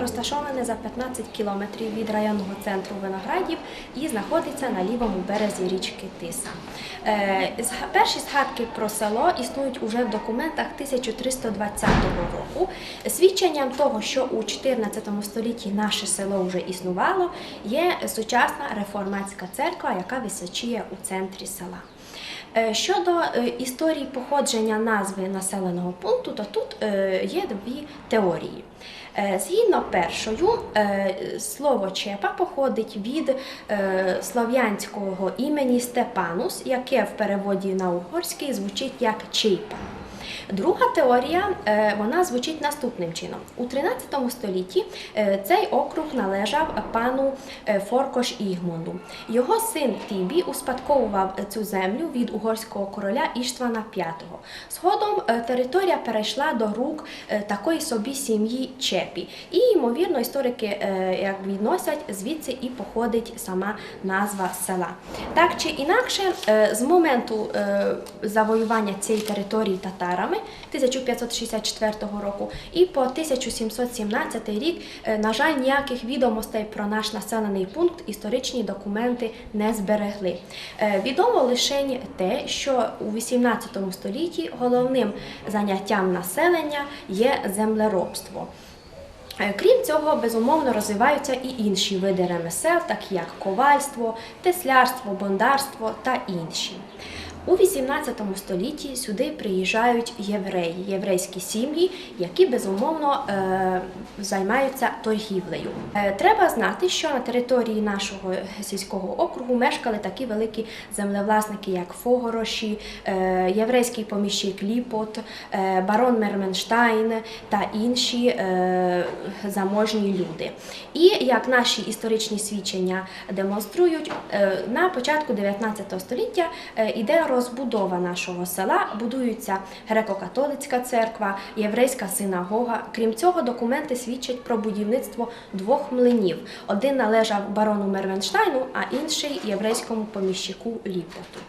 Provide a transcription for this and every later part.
розташоване за 15 кілометрів від районного центру Виноградів і знаходиться на лівому березі річки Тиса. Е, Перші згадки про село існують уже в документах 1320 року. Свідченням того, що у 14 столітті наше село вже існувало, є сучасна реформатська церква, яка височіє у центрі села. Е, Щодо е, історії походження назви населеного пункту, то тут е, є дві теорії. Згідно першою, слово Чепа походить від слов'янського імені Степанус, яке в переводі на угорський звучить як Чейпа. Друга теорія е, вона звучить наступним чином: у 13 столітті е, цей округ належав пану е, Форкош Ігмунду. Його син Тібі успадковував цю землю від угорського короля Іштвана V. Згодом територія перейшла до рук такої собі сім'ї Чепі. І, ймовірно, історики як відносять, звідси і походить сама назва села. Так чи інакше, з моменту завоювання цієї території татарами 1564 року і по 1717 рік, е, на жаль, ніяких відомостей про наш населений пункт історичні документи не зберегли. Е, Відомо лише те, що у 18 столітті головним заняттям населення є землеробство. Е, Крім цього, безумовно розвиваються і інші види ремесел, такі як ковальство, теслярство, бондарство та інші. У 18 столітті сюди приїжджають євреї, єврейські сім'ї, які безумовно е, займаються торгівлею. Е, треба знати, що на території нашого сільського округу мешкали такі великі землевласники, як Фогороші, е, єврейський поміщик Ліпот, барон Мерменштайн та інші заможні люди. І як наші історичні свідчення демонструють, на початку 19 століття іде розбудова нашого села, будується греко-католицька церква, єврейська синагога. Крім цього, документи свідчать про будівництво двох млинів. Один належав барону Мервенштайну, а інший єврейському поміщику Ліпоту.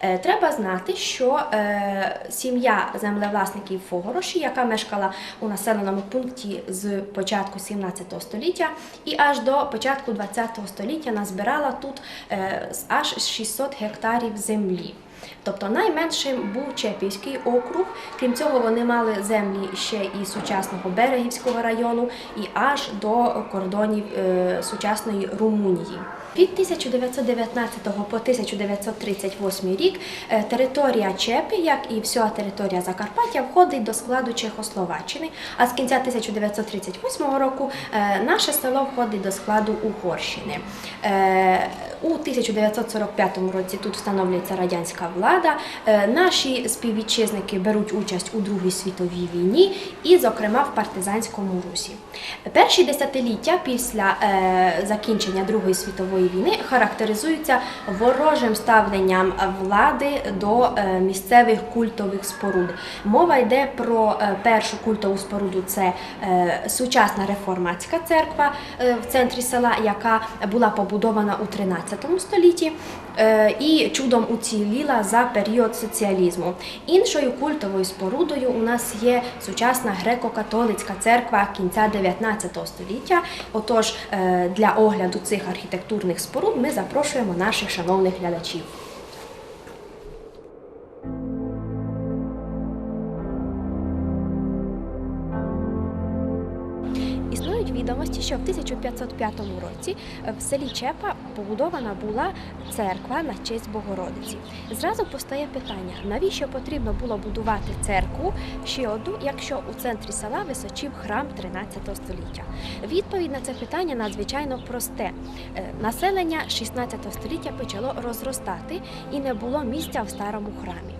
Е, Треба знати, що е, сім'я землевласників Фогороші, яка мешкала у населеному пункті з початку 17 століття і аж до початку 20 століття назбирала тут е, аж 600 гектарів землі. Тобто найменшим був Чепівський округ. Крім цього, вони мали землі ще і сучасного Берегівського району, і аж до кордонів е, сучасної Румунії. Від 1919 по 1938 рік е, територія Чепи, як і вся територія Закарпаття, входить до складу Чехословаччини, а з кінця 1938 року е, наше село входить до складу Угорщини. У 1945 році тут встановлюється радянська влада. Е, Наші співвітчизники беруть участь у Другій світовій війні і, зокрема, в партизанському русі. Перші десятиліття після е, закінчення Другої світової війни характеризуються ворожим ставленням влади до е, місцевих культових споруд. Мова йде про першу культову споруду це сучасна реформатська церква в центрі села, яка була побудована у 13 столітті е, і чудом уціліла за період соціалізму. Іншою культовою спорудою у нас є сучасна греко-католицька церква кінця 19 століття. Отож, е, для огляду цих архітектурних споруд ми запрошуємо наших шановних глядачів. Що в 1505 році е, в селі Чепа побудована була церква на честь Богородиці. Зразу постає питання, навіщо потрібно було будувати церкву ще одну, якщо у центрі села височив храм 13 століття? Відповідь на це питання надзвичайно просте. Е, Населення 16 століття почало розростати і не було місця в старому храмі.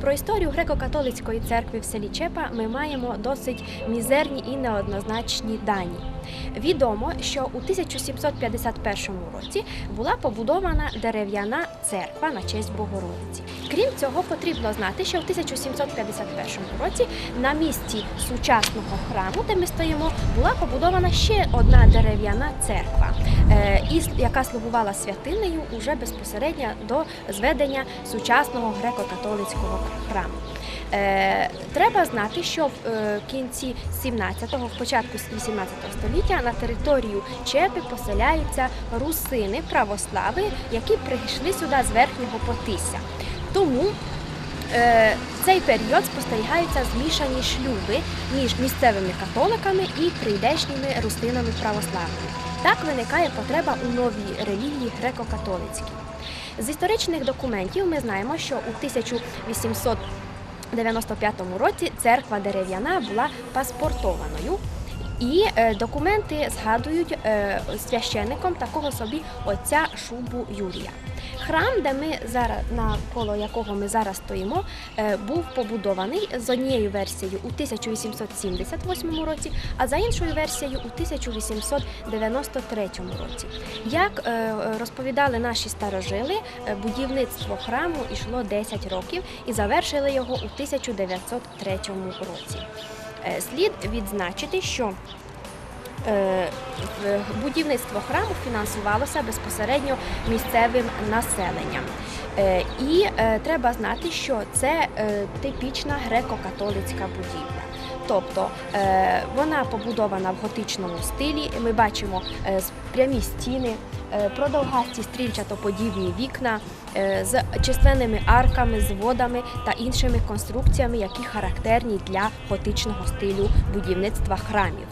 Про історію греко-католицької церкви в селі Чепа ми маємо досить мізерні і неоднозначні дані. Відомо, що у 1751 році була побудована дерев'яна церква на честь Богородиці. Крім цього, потрібно знати, що в 1751 році на місці сучасного храму, де ми стоїмо, була побудована ще одна дерев'яна церква, е, яка слугувала святинею уже безпосередньо до зведення сучасного греко-католицького храму. Е, треба знати, що в е, кінці 17-го, в початку 18 століття на територію Чепи поселяються русини, православи, які прийшли сюди з верхнього Потисся. Тому е, в цей період спостерігаються змішані шлюби між місцевими католиками і прийдешніми руслинами православними. Так виникає потреба у новій релігії греко-католицькій. З історичних документів ми знаємо, що у 1800 95 році церква дерев'яна була паспортованою. І е, документи згадують е, священником такого собі отця Шубу Юрія. Храм, де ми зараз навколо якого ми зараз стоїмо, е, був побудований з однією версією у 1878 році, а за іншою версією у 1893 році. Як е, розповідали наші старожили, е, будівництво храму йшло 10 років і завершили його у 1903 році. Слід відзначити, що будівництво храму фінансувалося безпосередньо місцевим населенням. Е, І е, треба знати, що це е, типічна греко-католицька будівля. Тобто е, вона побудована в готичному стилі. Ми бачимо е, прямі стіни, е, продовгасті стрільчатоподібні вікна е, з численними арками, зводами та іншими конструкціями, які характерні для готичного стилю будівництва храмів.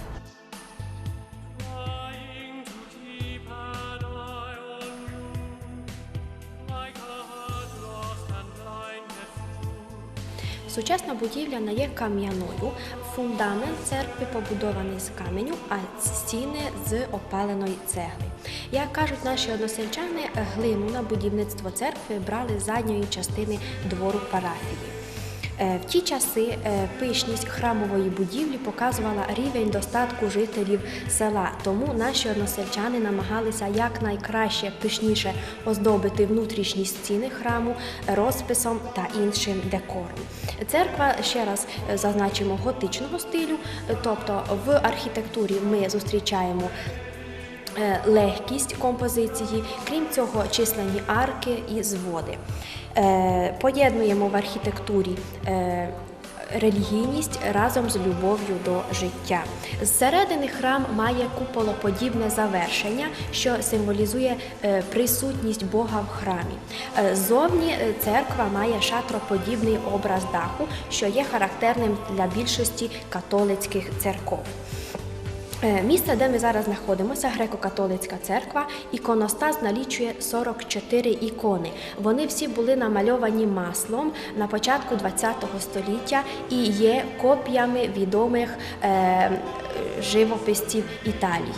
Сучасна будівля не є кам'яною. Фундамент церкви побудований з каменю, а стіни з опаленої цегли. Як кажуть наші односельчани, глину на будівництво церкви брали з задньої частини двору парафії. Е, В ті часи е, пишність храмової будівлі показувала рівень достатку жителів села. Тому наші односельчани намагалися якнайкраще пишніше оздобити внутрішні стіни храму розписом та іншим декором. Церква ще раз е, зазначимо готичного стилю, тобто в архітектурі ми зустрічаємо легкість композиції, крім цього, численні арки і зводи. Е, Поєднуємо в архітектурі. е, Релігійність разом з любов'ю до життя. Зсередини храм має куполоподібне завершення, що символізує е, присутність Бога в храмі. Е, Ззовні е, церква має шатроподібний образ даху, що є характерним для більшості католицьких церков. Е, Місце, де ми зараз знаходимося, греко-католицька церква, іконостас налічує 44 ікони. Вони всі були намальовані маслом на початку ХХ століття і є копіями відомих е, живописців Італії.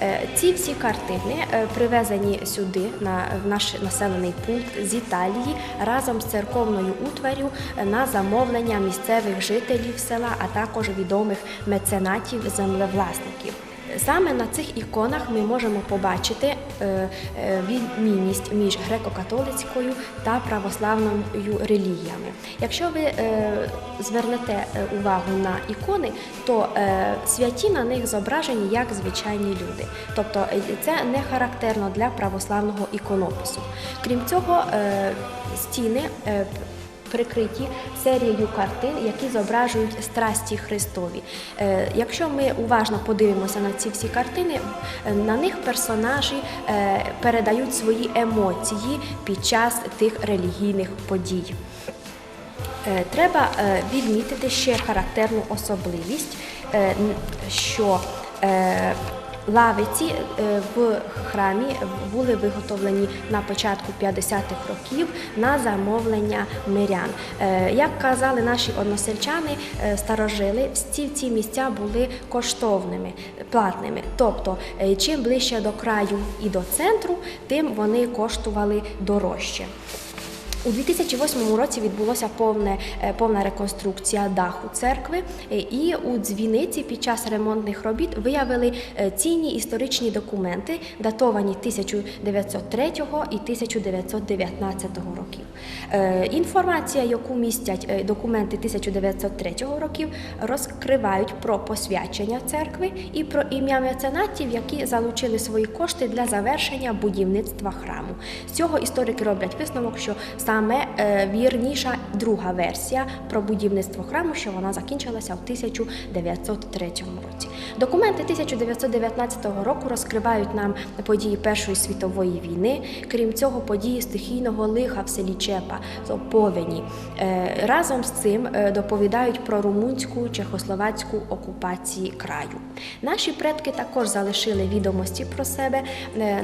Е, ці всі картини е, привезені сюди, на, наш населений пункт з Італії, разом з церковною утварю е, на замовлення місцевих жителів села, а також відомих меценатів землевласників. Саме на цих іконах ми можемо побачити е, е, відмінність між греко-католицькою та православною релігіями. Якщо ви е, звернете увагу на ікони, то святі на них зображені як звичайні люди. Тобто це не характерно для православного іконопису. Крім цього, стіни прикриті серією картин, які зображують страсті Христові. Е, Якщо ми уважно подивимося на ці всі картини, е, на них персонажі е, передають свої емоції під час тих релігійних подій. Треба відмітити ще характерну особливість, що лавиці е, в храмі були виготовлені на початку 50-х років на замовлення мирян. Е, Як казали наші односельчани, е, старожили, всі ці місця були коштовними, платними. Тобто, чим ближче до краю і до центру, тим вони коштували дорожче. У 2008 році відбулося повне, е, повна реконструкція даху церкви, е, і у дзвіниці під час ремонтних робіт виявили е, цінні історичні документи, датовані 1903 і 1919 років. Інформація, яку містять документи 1903 років, розкривають про посвячення церкви і про ім'я меценатів, які залучили свої кошти для завершення будівництва храму. З цього історики роблять висновок, що саме е, вірніша друга версія про будівництво храму, що вона закінчилася в 1903 році. Документи 1919 року розкривають нам події Першої світової війни, крім цього, події стихійного лиха в селі Чепа, то повені. Е, Разом з цим е, доповідають про румунську чехословацьку окупації краю. Наші предки також залишили відомості про себе,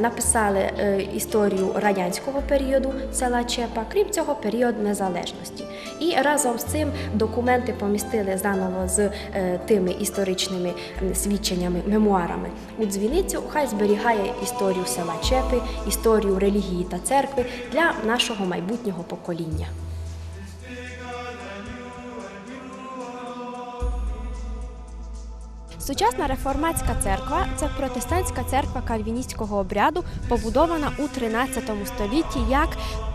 написали історію радянського періоду села Чепа, крім цього, період незалежності. І разом з цим документи помістили заново з е, тими історичними свідченнями, мемуарами у дзвіницю. Хай зберігає історію села Чепи, історію релігії та церкви для нашого майбутнього покоління. Сучасна реформатська церква це протестантська церква кальвіністського обряду, побудована у 13 столітті як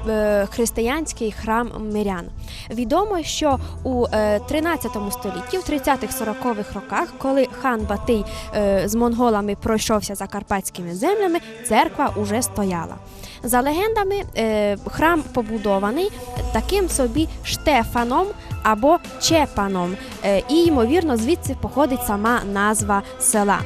е, християнський храм мирян. Відомо, що у е, 13 столітті, в 30-40-х роках, коли хан Батий е, з монголами пройшовся закарпатськими землями, церква уже стояла. За легендами, е, храм побудований таким собі Штефаном або Чепаном, е, і ймовірно звідси походить сама назва села.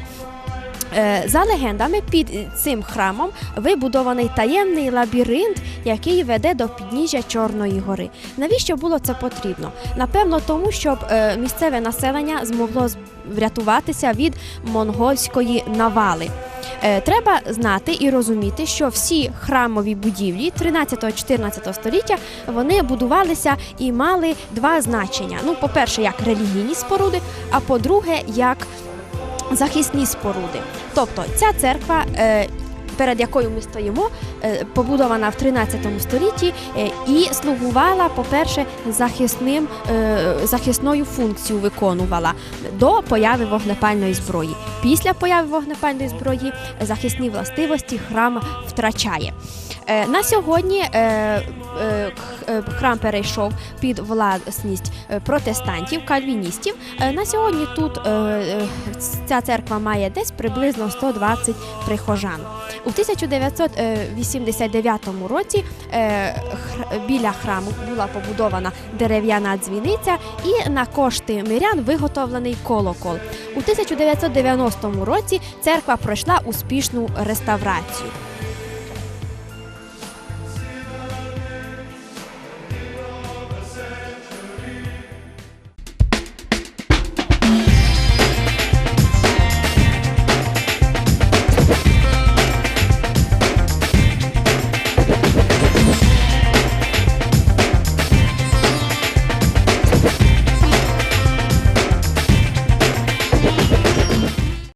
Е, За легендами, під цим храмом вибудований таємний лабіринт, який веде до підніжжя Чорної гори. Навіщо було це потрібно? Напевно, тому щоб е, місцеве населення змогло врятуватися від монгольської навали. Е, Треба знати і розуміти, що всі храмові будівлі 13-14 століття вони будувалися і мали два значення. Ну, по-перше, як релігійні споруди, а по-друге, як захисні споруди. Тобто ця церква. е, Перед якою ми стоїмо, е, побудована в 13 столітті е, і слугувала, по-перше, захисним захисною функцію виконувала до появи вогнепальної зброї. Після появи вогнепальної зброї захисні властивості храм втрачає. Е, На сьогодні е, е, храм перейшов під власність протестантів, кальвіністів. На сьогодні тут ця церква має десь приблизно 120 прихожан. У 1989 році біля храму була побудована дерев'яна дзвіниця і на кошти мирян виготовлений колокол. У 1990 році церква пройшла успішну реставрацію.